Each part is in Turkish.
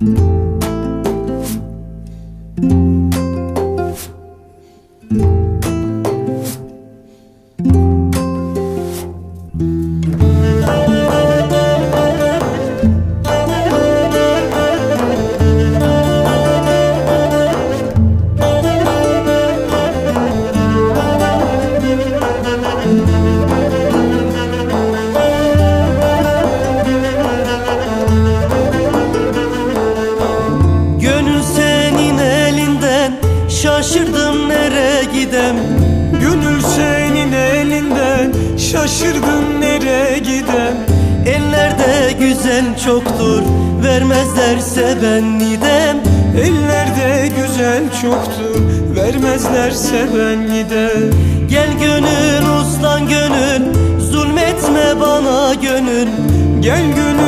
Gönül Şaşırdım nereye gidem? Gönül senin elinden. Şaşırdım nereye giden Ellerde güzel çoktur Vermezlerse ben nidem Ellerde güzel çoktur Vermezlerse ben gider Gel gönül uslan gönül Zulmetme bana gönül. Gel gönül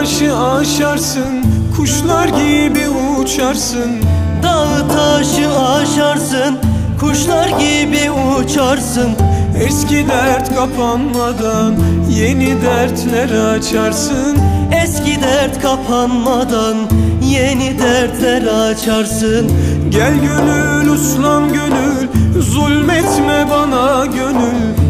taşı aşarsın Kuşlar gibi uçarsın. Dağı taşı aşarsın Kuşlar gibi uçarsın. Eski dert kapanmadan Yeni dertler açarsın. Eski dert kapanmadan Yeni dertler açarsın. Gel gönül uslan gönül Zulmetme bana gönül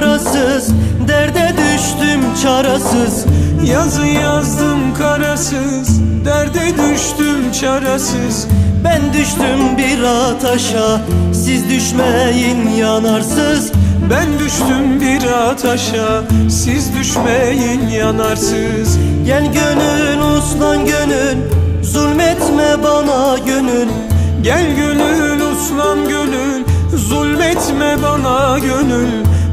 karasız Derde düştüm çarasız. Yazı yazdım karasız Derde düştüm çarasız. Ben düştüm bir ataşa Siz düşmeyin yanarsız. Ben düştüm bir ataşa Siz düşmeyin yanarsız. Gel gönül uslan gönül Zulmetme bana gönül. Gel gönül uslan gönül Zulmetme bana gönül